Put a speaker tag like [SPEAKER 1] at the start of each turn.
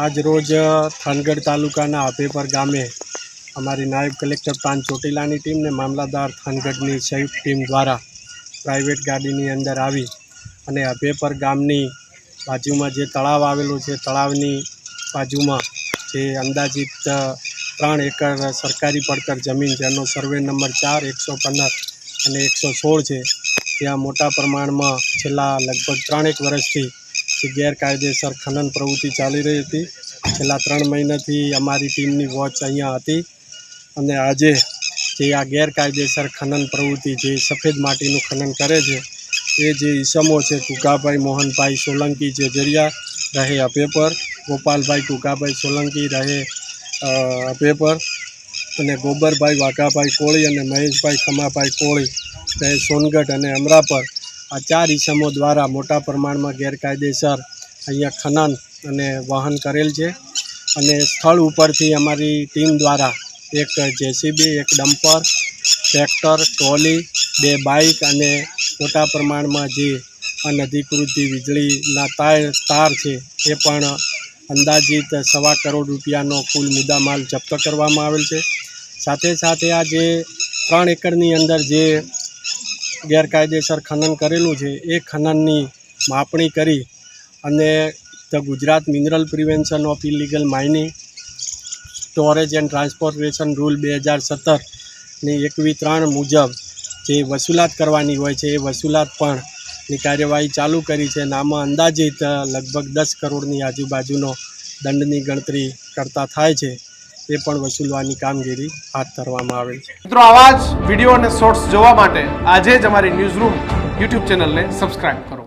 [SPEAKER 1] આજ રોજ થાનગઢ તાલુકાના આપેપર ગામે અમારી નાયબ કલેક્ટર પાન ચોટીલાની ટીમ ને મામલાદાર થાનગઢની સંયુક્ત ટીમ દ્વારા પ્રાઇવેટ ગાડીની અંદર આવી અને અભેપર ગામની બાજુમાં જે તળાવ આવેલું છે, તળાવની બાજુમાં જે અંદાજિત ત્રણ એકર સરકારી પડતર જમીન જેનો સર્વે નંબર ચાર, એકસો પંદર અને એકસો સોળ છે. ત્યાં મોટા પ્રમાણમાં છેલ્લા લગભગ ત્રણેક વર્ષથી ગેરકાયદેસર ખનન પ્રવૃત્તિ ચાલી રહી હતી. છેલ્લા ત્રણ મહિનાથી અમારી ટીમની વોચ અહીંયા હતી અને આજે જે આ ગેરકાયદેસર ખનન પ્રવૃત્તિ જે સફેદ માટીનું ખનન કરે છે, એ જે ઈસમો છે, કુકાભાઈ મોહનભાઈ સોલંકી જે જરિયા રહે અપેપર ગોપાલભાઈ કુકાભાઈ સોલંકી રહે અપેપર અને ગોબરભાઈ વાઘાભાઈ કોળી અને મહેશભાઈ ખમાભાઈ કોળી રહે સોનગઢ અને અમરાપર. આ ચાર ઈસમો દ્વારા મોટા પ્રમાણમાં ગેરકાયદેસર અહીંયા ખનન અને વહન કરેલ છે. અને સ્થળ ઉપરથી અમારી ટીમ દ્વારા એક જેસીબી, એક ડમ્પર, ટ્રેક્ટર, ટ્રોલી, બે બાઇક અને મોટા પ્રમાણમાં જે અનધિકૃત વીજળીના તાર તાર છે એ પણ અંદાજિત સવા કરોડ રૂપિયાનો કુલ મુદ્દામાલ જપ્ત કરવામાં આવેલ છે. સાથે સાથે આ જે ત્રણ એકરની અંદર જે ગેરકાયદેસર ખનન કરેલું છે, એ ખનનની માપણી કરી અને the Gujarat mineral prevention of illegal mining storage and transportation rule બે હજાર સત્તરની એકવી ત્રણ મુજબ જે વસૂલાત કરવાની હોય છે, એ વસૂલાત પણ ની કાર્યવાહી ચાલુ કરી છે. અને આમાં અંદાજિત લગભગ દસ કરોડની આજુબાજુનો દંડની ગણતરી કરતા થાય છે. એ પણ વસૂલવાની કામગીરી હાથ ધરવામાં આવેલ છે.
[SPEAKER 2] મિત્રો, આવા જ વીડિયો અને શોર્ટ્સ જોવા માટે આજે જ અમારી ન્યૂઝ રૂમ યુટ્યુબ ચેનલને સબસ્ક્રાઇબ કરો.